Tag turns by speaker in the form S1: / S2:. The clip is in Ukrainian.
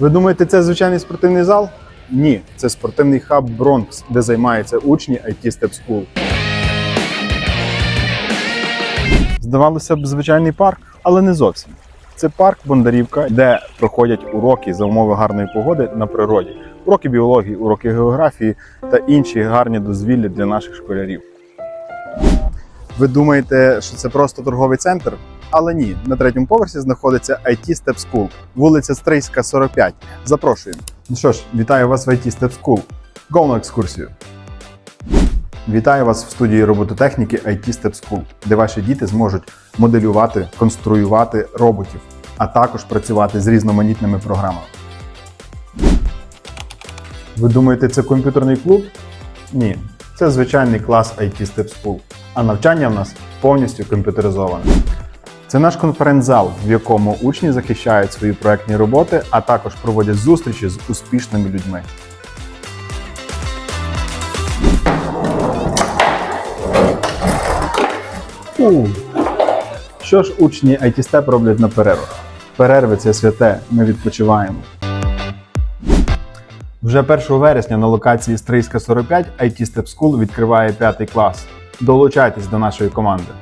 S1: Ви думаєте, це звичайний спортивний зал? Ні, це спортивний хаб Бронкс, де займаються учні IT Step School. Здавалося б, звичайний парк, але не зовсім. Це парк Бондарівка, де проходять уроки за умови гарної погоди на природі, уроки біології, уроки географії та інші гарні дозвілля для наших школярів. Ви думаєте, що це просто торговий центр? Але ні, на третьому поверсі знаходиться IT Step School, вулиця Стрийська, 45. Запрошуємо. Ну що ж, вітаю вас в IT Step School. Go на екскурсію. Вітаю вас в студії робототехніки IT Step School, де ваші діти зможуть моделювати, конструювати роботів, а також працювати з різноманітними програмами. Ви думаєте, це комп'ютерний клуб? Ні, це звичайний клас IT Step School, а навчання в нас повністю комп'ютеризоване. Це наш конференц-зал, в якому учні захищають свої проектні роботи, а також проводять зустрічі з успішними людьми. Фу. Що ж учні IT Step роблять на перервах? Перерви це святе, ми відпочиваємо. Вже 1 вересня на локації Стрийська 45 IT Step School відкриває п'ятий клас. Долучайтесь до нашої команди.